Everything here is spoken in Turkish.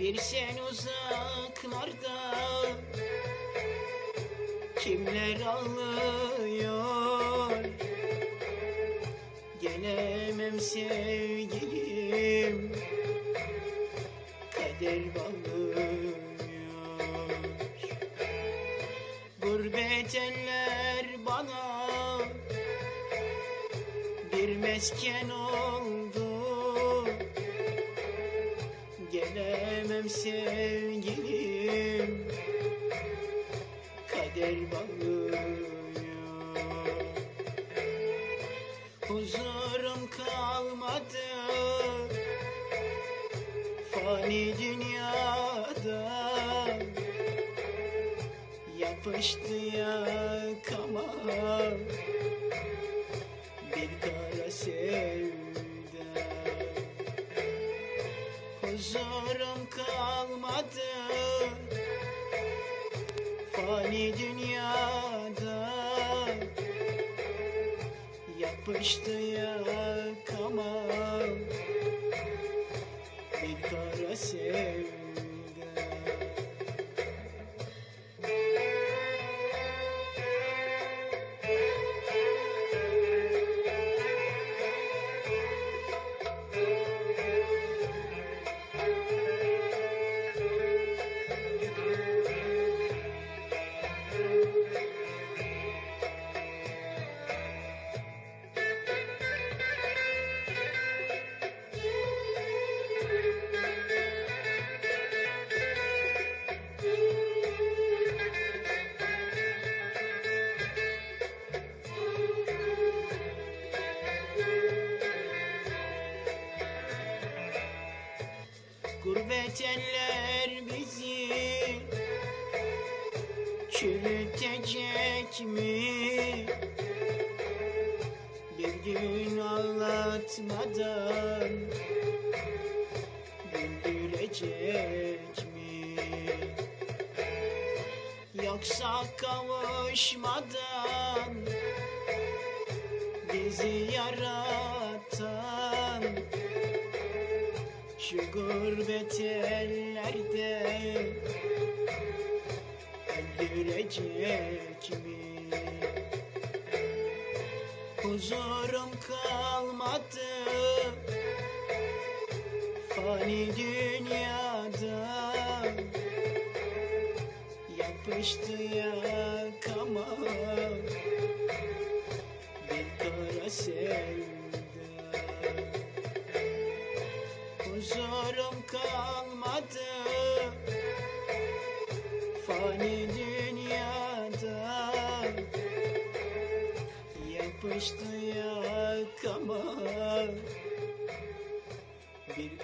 Bir sen uzaklarda Kimler ağlıyor? Gelemem sevgilim Kader bağlıyor. Gurbet eller bana Bir mesken oldu Gelemem sevgilim Kader bağlıyor. Huzurum kalmadı Fani dünyada Yapıştı Huzurum kalmadı. Fani dünyada Yapıştı yakama. Bir kara sevda Gurbet eller bizi çürütecek mi? Bir gün ağlatmadan güldürecek mi? Yoksa kavuşmadan bizi yaratan şu gurbet ellerde. Öldürecek mi? Huzurum kalmadı. Fani dünyada Yapıştı yakama. Bir kara sevda Huzurum kalmadı. Fani dünyada Yapıştı yakama Bir